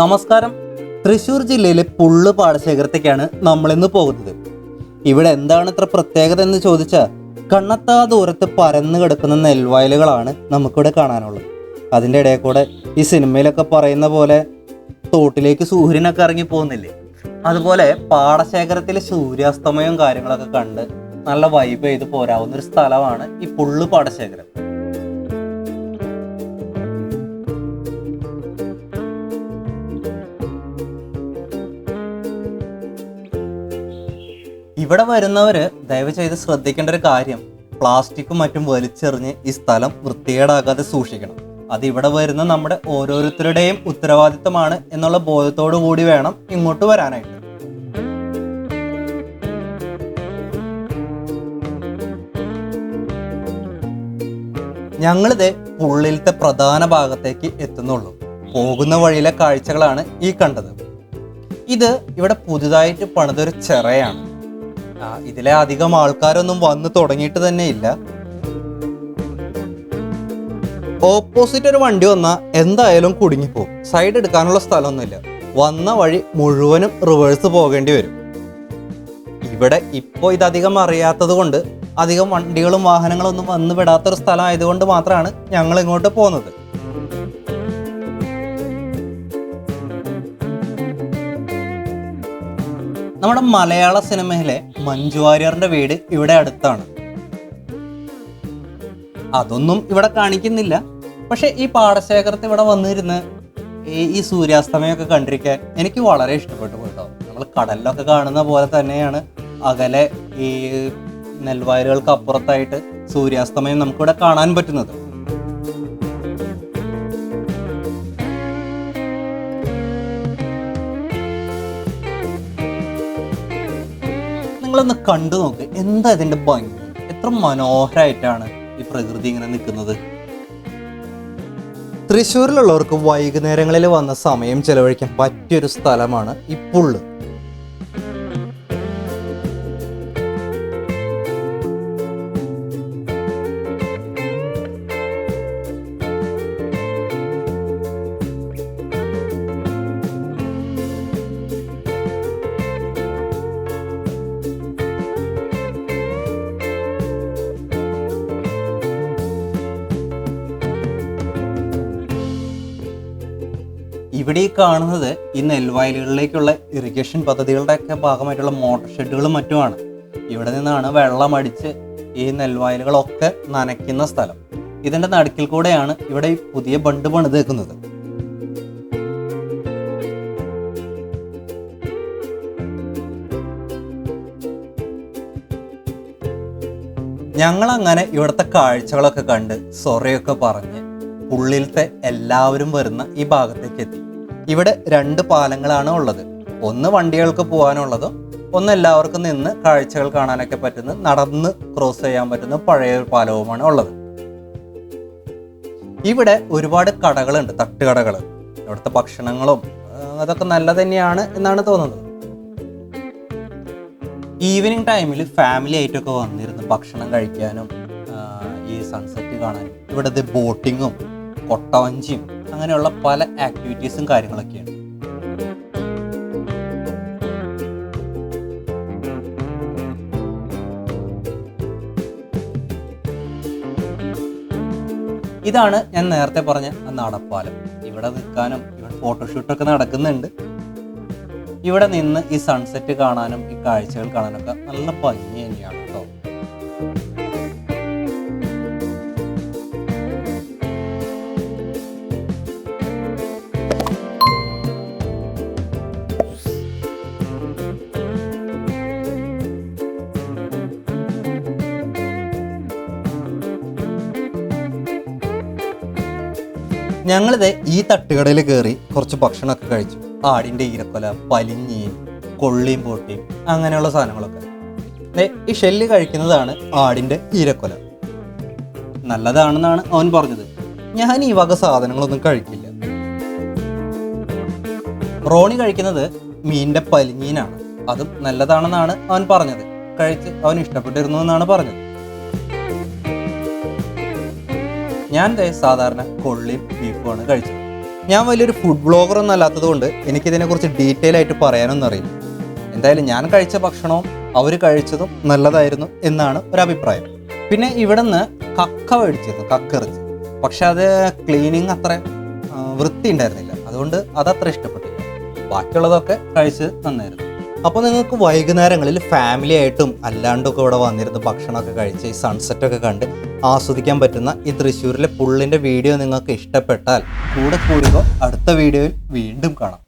നമസ്കാരം. തൃശ്ശൂർ ജില്ലയിലെ പുള്ളു പാടശേഖരത്തേക്കാണ് നമ്മളിന്ന് പോകുന്നത്. ഇവിടെ എന്താണ് ഇത്ര പ്രത്യേകത എന്ന് ചോദിച്ചാൽ കണ്ണത്താ ദൂരത്ത് പരന്നു കിടക്കുന്ന നെൽവയലുകളാണ് നമുക്കിവിടെ കാണാനുള്ളത്. അതിന്റെ ഇടയിൽ കൂടെ ഈ സിനിമയിലൊക്കെ പറയുന്ന പോലെ തോട്ടിലേക്ക് സൂര്യനൊക്കെ ഇറങ്ങി പോകുന്നില്ലേ? അതുപോലെ പാടശേഖരത്തിലെ സൂര്യാസ്തമയവും കാര്യങ്ങളൊക്കെ കണ്ട് നല്ല വൈബ് ചെയ്ത് പോരാവുന്ന ഒരു സ്ഥലമാണ് ഈ പുള്ളു പാടശേഖരം. ഇവിടെ വരുന്നവര് ദയവ് ചെയ്ത് ശ്രദ്ധിക്കേണ്ട ഒരു കാര്യം. പ്ലാസ്റ്റിക്കും മറ്റും വലിച്ചെറിഞ്ഞ് ഈ സ്ഥലം വൃത്തികേടാക്കാതെ സൂക്ഷിക്കണം. അത് ഇവിടെ വരുന്ന നമ്മുടെ ഓരോരുത്തരുടെയും ഉത്തരവാദിത്തമാണ് എന്നുള്ള ബോധത്തോടു കൂടി വേണം ഇങ്ങോട്ട് വരാനായിട്ട്. ഞങ്ങളിത് പുള്ളിലത്തെ പ്രധാന ഭാഗത്തേക്ക് എത്തുന്നുള്ളൂ. പോകുന്ന വഴിയിലെ കാഴ്ചകളാണ് ഈ കണ്ടത്. ഇത് ഇവിടെ പുതുതായിട്ട് പണിതൊരു ചെറയാണ്. ഇതിലെ അധികം ആൾക്കാരൊന്നും വന്ന് തുടങ്ങിയിട്ട് തന്നെ ഇല്ല. ഓപ്പോസിറ്റ് ഒരു വണ്ടി വന്നാൽ എന്തായാലും കുടുങ്ങിപ്പോകും സൈഡ് എടുക്കാനുള്ള സ്ഥലമൊന്നുമില്ല. വന്ന വഴി മുഴുവനും റിവേഴ്സ് പോകേണ്ടി വരും. ഇവിടെ ഇപ്പോൾ ഇതധികം അറിയാത്തത് കൊണ്ട് അധികം വണ്ടികളും വാഹനങ്ങളും ഒന്നും വന്നു വിടാത്തൊരു സ്ഥലം ആയതുകൊണ്ട് മാത്രമാണ് ഞങ്ങൾ ഇങ്ങോട്ട് പോകുന്നത്. നമ്മുടെ മലയാള സിനിമയിലെ മഞ്ജു വാര്യറിന്റെ വീട് ഇവിടെ അടുത്താണ്. അതൊന്നും ഇവിടെ കാണിക്കുന്നില്ല. പക്ഷെ ഈ പാടശേഖരത്ത് ഇവിടെ വന്നിരുന്ന് ഈ സൂര്യാസ്തമയമൊക്കെ കണ്ടിരിക്കാൻ എനിക്ക് വളരെ ഇഷ്ടപ്പെട്ടു കേട്ടോ. നമ്മൾ കടലിലൊക്കെ കാണുന്ന പോലെ തന്നെയാണ് അകലെ ഈ നെൽവയലുകൾക്ക് അപ്പുറത്തായിട്ട് സൂര്യാസ്തമയം നമുക്കിവിടെ കാണാൻ പറ്റുന്നത്. നിങ്ങളൊന്ന് കണ്ടു നോക്ക്. എന്താ ഇതിന്റെ ഭംഗി? എത്ര മനോഹരമായിട്ടാണ് ഈ പ്രകൃതി ഇങ്ങനെ നിൽക്കുന്നത്. തൃശ്ശൂരിലുള്ളവർക്ക് വൈകുന്നേരങ്ങളിൽ വന്ന സമയം ചെലവഴിക്കാൻ പറ്റിയൊരു സ്ഥലമാണ് ഈ ഇവിടെ ഈ കാണുന്നത് ഈ നെൽവയലുകളിലേക്കുള്ള ഇറിഗേഷൻ പദ്ധതികളുടെ ഒക്കെ ഭാഗമായിട്ടുള്ള മോട്ടോർ ഷെഡുകളും മറ്റുമാണ്. ഇവിടെ നിന്നാണ് വെള്ളം അടിച്ച് ഈ നെൽവയലുകളൊക്കെ നനയ്ക്കുന്ന സ്ഥലം. ഇതിന്റെ നടുക്കിൽ കൂടെയാണ് ഇവിടെ ഈ പുതിയ ബണ്ട് പണിതേക്കുന്നത്. ഞങ്ങൾ അങ്ങനെ ഇവിടുത്തെ കാഴ്ചകളൊക്കെ കണ്ട് സൊറയൊക്കെ പറഞ്ഞ് ഉള്ളിലത്തെ എല്ലാവരും വരുന്ന ഈ ഭാഗത്തേക്ക് എത്തി. ഇവിടെ രണ്ട് പാലങ്ങളാണ് ഉള്ളത്. ഒന്ന് വണ്ടികൾക്ക് പോകാനുള്ളതും ഒന്ന് എല്ലാവർക്കും നിന്ന് കാഴ്ചകൾ കാണാനൊക്കെ പറ്റുന്ന നടന്ന് ക്രോസ് ചെയ്യാൻ പറ്റുന്ന പഴയ ഒരു പാലവുമാണ് ഉള്ളത്. ഇവിടെ ഒരുപാട് കടകളുണ്ട് തട്ടുകടകൾ. ഇവിടുത്തെ ഭക്ഷണങ്ങളും അതൊക്കെ നല്ല തന്നെയാണ് എന്നാണ് തോന്നുന്നത്. ഈവനിങ് ടൈമിൽ ഫാമിലി ആയിട്ടൊക്കെ വന്നിരുന്ന് ഭക്ഷണം കഴിക്കാനും ഈ സൺസെറ്റ് കാണാനും. ഇവിടുത്തെ ബോട്ടിങ്ങും കൊട്ടവഞ്ചിയും അങ്ങനെയുള്ള പല ആക്ടിവിറ്റീസും കാര്യങ്ങളൊക്കെയാണ്. ഇതാണ് ഞാൻ നേരത്തെ പറഞ്ഞ നടപ്പാലം. ഇവിടെ നിൽക്കാനും ഇവിടെ ഫോട്ടോഷൂട്ടൊക്കെ നടക്കുന്നുണ്ട്. ഇവിടെ നിന്ന് ഈ സൺസെറ്റ് കാണാനും ഈ കാഴ്ചകൾ കാണാനൊക്കെ നല്ല ഭംഗി ഞങ്ങളിത് ഈ തട്ടുകടയിൽ കയറി കുറച്ച് ഭക്ഷണമൊക്കെ കഴിച്ചു. ആടിന്റെ ഈരക്കൊല പലിഞ്ഞീൻ കൊള്ളിയും പൊട്ടിയും അങ്ങനെയുള്ള സാധനങ്ങളൊക്കെ. ഈ ഷെല്ല് കഴിക്കുന്നതാണ് ആടിന്റെ ഈരക്കൊല. നല്ലതാണെന്നാണ് അവൻ പറഞ്ഞത്. ഞാൻ ഈ വക സാധനങ്ങളൊന്നും കഴിക്കില്ല. റോണി കഴിക്കുന്നത് മീനിന്റെ പലിഞ്ഞീനാണ്. അതും നല്ലതാണെന്നാണ് അവൻ പറഞ്ഞത്. കഴിച്ച് അവൻ ഇഷ്ടപ്പെട്ടിരുന്നു എന്നാണ് പറഞ്ഞത്. ഞാൻ സാധാരണ കൊള്ളിയും ബീഫുമാണ് കഴിച്ചത്. ഞാൻ വലിയൊരു ഫുഡ് ബ്ലോഗർ ഒന്നും അല്ലാത്തത് കൊണ്ട് എനിക്കിതിനെക്കുറിച്ച് ഡീറ്റെയിൽ ആയിട്ട് പറയാനൊന്നും അറിയില്ല. എന്തായാലും ഞാൻ കഴിച്ച ഭക്ഷണവും അവർ കഴിച്ചതും നല്ലതായിരുന്നു എന്നാണ് ഒരു അഭിപ്രായം. പിന്നെ ഇവിടെ നിന്ന് കക്ക മേടിച്ചിരുന്നു കക്കിറച്ചി പക്ഷെ അത് ക്ലീനിങ് അത്ര വൃത്തി ഉണ്ടായിരുന്നില്ല അതുകൊണ്ട് അതത്ര ഇഷ്ടപ്പെട്ടില്ല. ബാക്കിയുള്ളതൊക്കെ കഴിച്ച് നന്നായിരുന്നു. അപ്പോൾ നിങ്ങൾക്ക് വൈകുന്നേരങ്ങളിൽ ഫാമിലി ആയിട്ടും അല്ലാണ്ടൊക്കെ ഇവിടെ വന്നിരുന്ന് ഭക്ഷണമൊക്കെ കഴിച്ച് ഈ സൺസെറ്റൊക്കെ കണ്ട് ആസ്വദിക്കാൻ പറ്റുന്ന ഈ തൃശ്ശൂരിലെ പുള്ളിന്റെ വീഡിയോ നിങ്ങൾക്ക് ഇഷ്ടപ്പെട്ടാൽ കൂടെ കൂടുക അടുത്ത വീഡിയോയിൽ വീണ്ടും കാണാം.